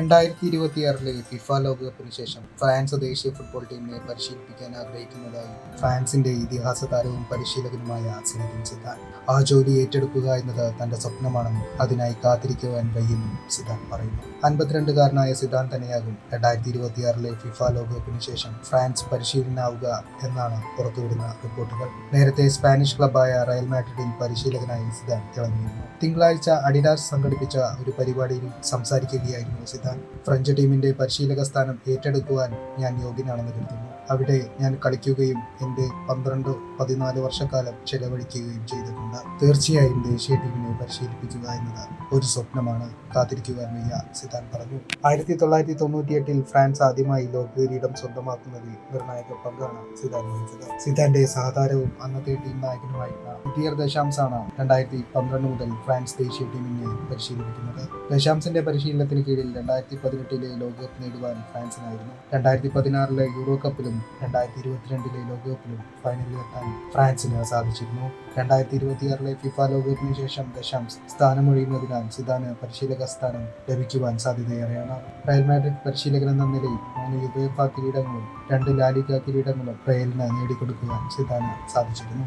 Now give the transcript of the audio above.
രണ്ടായിരത്തി ഇരുപത്തിയാറിലെ ഫിഫ ലോകകപ്പിന് ശേഷം ഫ്രാൻസ് ദേശീയ ഫുട്ബോൾ ടീമിനെ പരിശീലിപ്പിക്കാൻ ആഗ്രഹിക്കുന്നതായി ഫ്രാൻസിന്റെ ഇതിഹാസ താരവും പരിശീലകനുമായ സിനദിൻ സിദ്ധാൻ ആ ജോലി ഏറ്റെടുക്കുക എന്നത് തന്റെ സ്വപ്നമാണെന്നും അതിനായി കാത്തിരിക്കുവാൻ വയ്യെന്നും സിദ്ധാൻ പറയുന്നു. അൻപത്തിരണ്ടുകാരനായ സിദാൻ തന്നെയാകും രണ്ടായിരത്തി ഇരുപത്തിയാറിലെ ഫിഫ ലോകകപ്പിന് ശേഷം ഫ്രാൻസ് പരിശീലനാവുക എന്നാണ് പുറത്തുവിടുന്ന റിപ്പോർട്ടുകൾ. നേരത്തെ സ്പാനിഷ് ക്ലബായ റയൽ മാഡ്രിഡിൽ പരിശീലകനായി സിദാൻ തിളങ്ങിയിരുന്നു. തിങ്കളാഴ്ച അഡിഡാസ് സംഘടിപ്പിച്ച ഒരു പരിപാടിയിൽ സംസാരിക്കുകയായിരുന്നു ഫ്രഞ്ച് ടീമിന്റെ പരിശീലക സ്ഥാനം ഏറ്റെടുക്കുവാൻ ഞാൻ യോഗ്യനാണെന്ന് കരുതുന്നു. അവിടെ ഞാൻ കളിക്കുകയും എന്റെ പന്ത്രണ്ട് പതിനാല് വർഷക്കാലം ചെലവഴിക്കുകയും ചെയ്തിട്ടുണ്ട്. തീർച്ചയായും ദേശീയ ടീമിനെ പരിശീലിപ്പിക്കുക എന്നത് ഒരു സ്വപ്നമാണ്. കാത്തിരിക്കുവാൻ വയ്യ സിദാൻ പറഞ്ഞു. ആയിരത്തി തൊള്ളായിരത്തി തൊണ്ണൂറ്റിയെട്ടിൽ ഫ്രാൻസ് ആദ്യമായി ലോക കിരീടം സ്വന്തമാക്കുന്നതിൽ നിർണായക പങ്കാണ് സിദാൻ വഹിച്ചത്. സിദാന്റെ സഹതാരവും അന്നത്തെ ടീം നായകനുമായിരുന്ന ഡിയർ ദശാംസാണ് രണ്ടായിരത്തി പന്ത്രണ്ട് മുതൽ ഫ്രാൻസ് ദേശീയ ടീമിനെ പരിശീലിപ്പിക്കുന്നത്. ദശാംസിന്റെ പരിശീലനത്തിന് കീഴിൽ രണ്ടായിരത്തി പതിനെട്ടിലെ ലോകകപ്പ് നേടുവാൻ ഫ്രാൻസിനായിരുന്നു. രണ്ടായിരത്തി പതിനാറിലെ യൂറോ കപ്പിലും രണ്ടായിരത്തി ഇരുപത്തിരണ്ടിലെ ലോകകപ്പിലും ഫൈനലിൽ എത്താൻ ഫ്രാൻസിന് സാധിച്ചിരുന്നു. രണ്ടായിരത്തി ഇരുപത്തിയാറിലെ ഫിഫ ലോകകപ്പിന് ശേഷം ദശാംസ് സ്ഥാനമൊഴിയുന്നതിനാൽ സിദാന് പരിശീലക സ്ഥാനം ലഭിക്കുവാൻ സാധ്യതയേറെയാണ്. റയൽ മാഡ്രിഡ് പരിശീലകൻ എന്ന നിലയിൽ മൂന്ന് യുവേഫ കിരീടങ്ങളും രണ്ട് ലാലിക കിരീടങ്ങളും റയലിന് നേടിക്കൊടുക്കുവാൻ സിദാന് സാധിച്ചിരുന്നു.